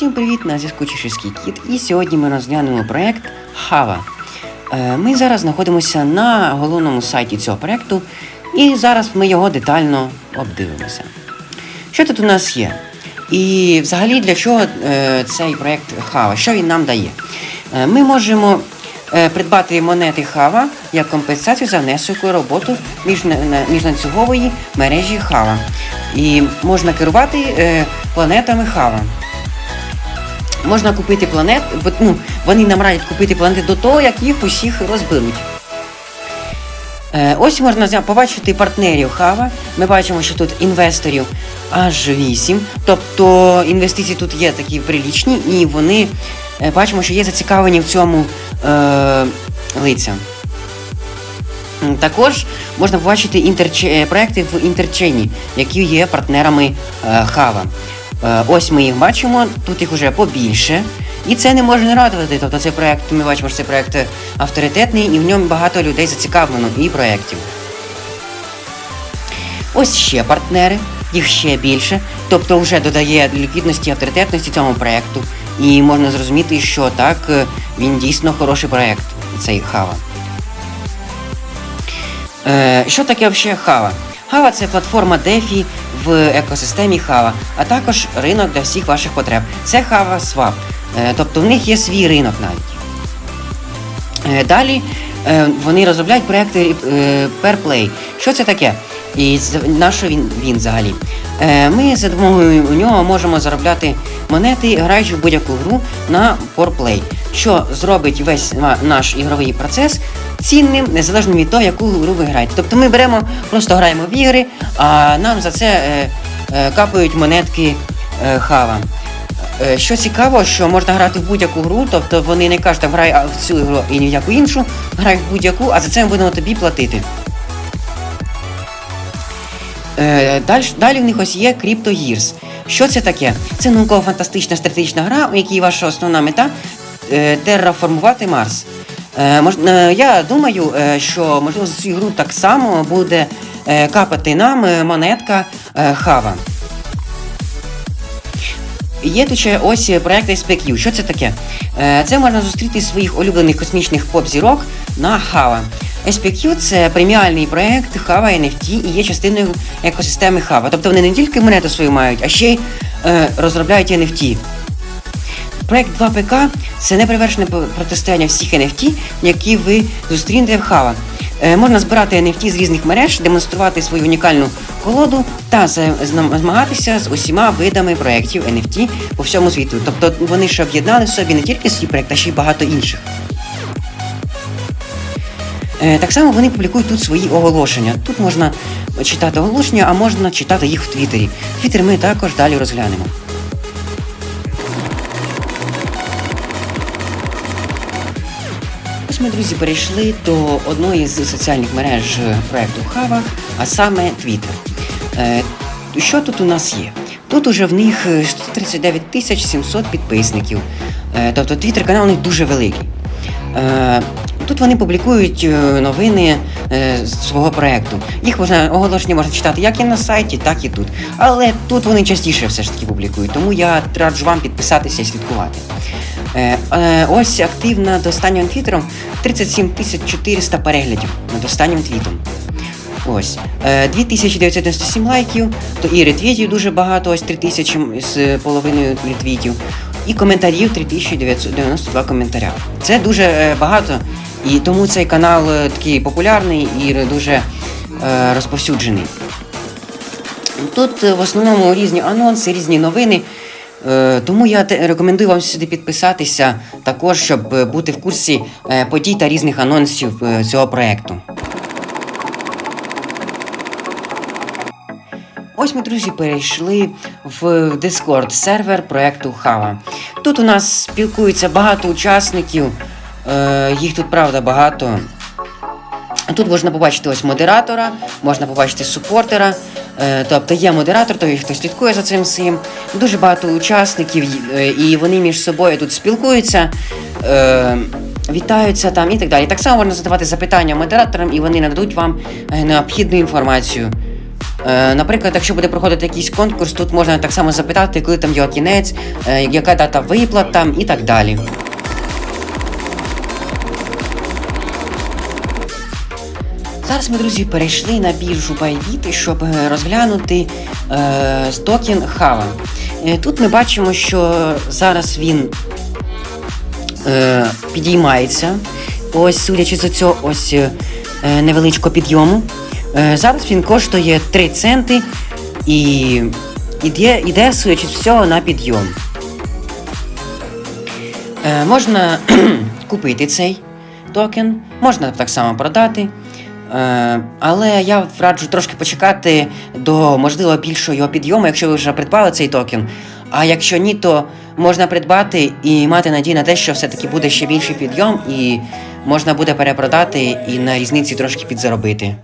Усім привіт, на зв'язку Чеширський Кіт. І сьогодні ми розглянемо проект Hava. Е, Ми зараз знаходимося на головному сайті цього проекту, і зараз ми його детально обдивимося. Що тут у нас є? І взагалі для чого е, цей проект Hava? Що він нам дає? Е, Ми можемо придбати монети Hava як компенсацію за внесок у роботу міжна- мережі Hava. І можна керувати планетами Hava. Можна купити планет, бо, ну, вони нам радять купити планети до того, як їх усіх розберуть. Е, ось можна побачити партнерів Хава. Ми бачимо, що тут інвесторів аж 8. Тобто інвестиції тут є такі прилічні, і вони е, бачимо, що є зацікавлені в цьому е, лиця. Також можна побачити інтерче... е, проекти в інтерчейні, які є партнерами е, Хава. Е, ось ми їх бачимо, тут їх вже побільше. І це не може не радувати. Тобто цей проект, ми бачимо, що цей проект авторитетний і в ньому багато людей зацікавлено і проєктів. Ось ще партнери, їх ще більше. Тобто вже додає ліквідності і авторитетності цьому проєкту. І можна зрозуміти, що так, е, він дійсно хороший проєкт, цей Хава. Е, що таке взагалі Хава? Хава це платформа DeFi в екосистемі Хава, а також ринок для всіх ваших потреб. Це Хава Swap. Е, тобто в них є свій ринок навіть. Е, Далі е, вони розробляють проекти PerPlay. Що це таке? І на що він, він взагалі? Ми за допомогою нього можемо заробляти монети, граючи в будь-яку гру на PorPlay, що зробить весь наш ігровий процес цінним, незалежно від того, яку гру ви граєте. Тобто ми беремо, просто граємо в ігри, а нам за це е, е, капають монетки е, хава. Е, Що цікаво, що можна грати в будь-яку гру, тобто вони не кажуть, там грай в цю гру і ніяку іншу, грай в будь-яку, а за це ми будемо тобі платити. Е, далі, далі в них ось є Crypto Years. Що це таке? Це науково-фантастична стратегічна гра, у якій ваша основна мета е, терраформувати Марс. Е, е, я думаю, е, що можливо за цю гру так само буде капати нам монетка Хава. Є тут ще ось проект SPQ. Що це таке? Це можна зустріти своїх улюблених космічних поп-зірок на Hava. SPQ це преміальний проект Hava NFT і є частиною екосистеми Hava. Тобто вони не тільки монету свою мають, а ще й розробляють NFT. Проект 2ПК це неперевершене протистояння всіх NFT, які ви зустрінете в Hava. Е, можна збирати NFT з різних мереж, демонструвати свою унікальну колоду та змагатися з усіма видами проєктів NFT по всьому світу. Тобто вони ще об'єднали в собі не тільки свій проєкт, а ще й багато інших. Е, Так само вони публікують тут свої оголошення. Тут можна читати оголошення, а можна читати їх в Твіттері. Твіттер ми також далі розглянемо. Ми, друзі, перейшли до одної з соціальних мереж е, проекту Хава, а саме. Е, що тут у нас є? Тут уже в них е, 139 тисяч 700 підписників. Е, тобто Twitter канал у них дуже великий. Е, Тут вони публікують е, новини е, свого проекту. Їх можна оголошення можна читати як і на сайті, так і тут. Але тут вони частіше все ж таки публікують, тому я раджу вам підписатися і слідкувати. Е, е, ось актив над останнім твіттером 37 тисяч 400 переглядів над останнім твітом. Ось. Е, 2997 лайків, то і ретвітів дуже багато, ось 3000 з половиною ретвітів. І коментарів 3992 коментаря. Це дуже е, багато, і тому цей канал е, такий популярний і дуже е, розповсюджений. Тут е, в основному різні анонси, різні новини. Е, Тому я рекомендую вам сюди підписатися також, щоб е, бути в курсі е, подій та різних анонсів цього проекту. Ось ми, друзі, перейшли в Discord сервер проекту Hava. Тут у нас спілкується багато учасників, їх тут правда багато. Тут можна побачити ось модератора, можна побачити супортера. Е, тобто є модератор, той, хто слідкує за цим всім. Дуже багато учасників, е, і вони між собою тут спілкуються, е, вітаються там і так далі. Так само можна задавати запитання модераторам, і вони нададуть вам необхідну інформацію. Наприклад, якщо буде проходити якийсь конкурс, тут можна так само запитати, коли там його кінець, яка дата виплат там і так далі. Зараз ми, друзі, перейшли на біржу Bybit, щоб е, розглянути е, токен Хава. Е, тут ми бачимо, що зараз він е, підіймається. Ось, судячи з цього, ось е, невеличкого підйому. Е, зараз він коштує 3 центи і іде, іде судячи з всього, на підйом. Е, можна купити цей токен, можна так само продати. Е, але я раджу трошки почекати до можливо більшого його підйому, якщо ви вже придбали цей токен. А якщо ні, то можна придбати і мати надію на те, що все-таки буде ще більший підйом, і можна буде перепродати і на різниці трошки підзаробити.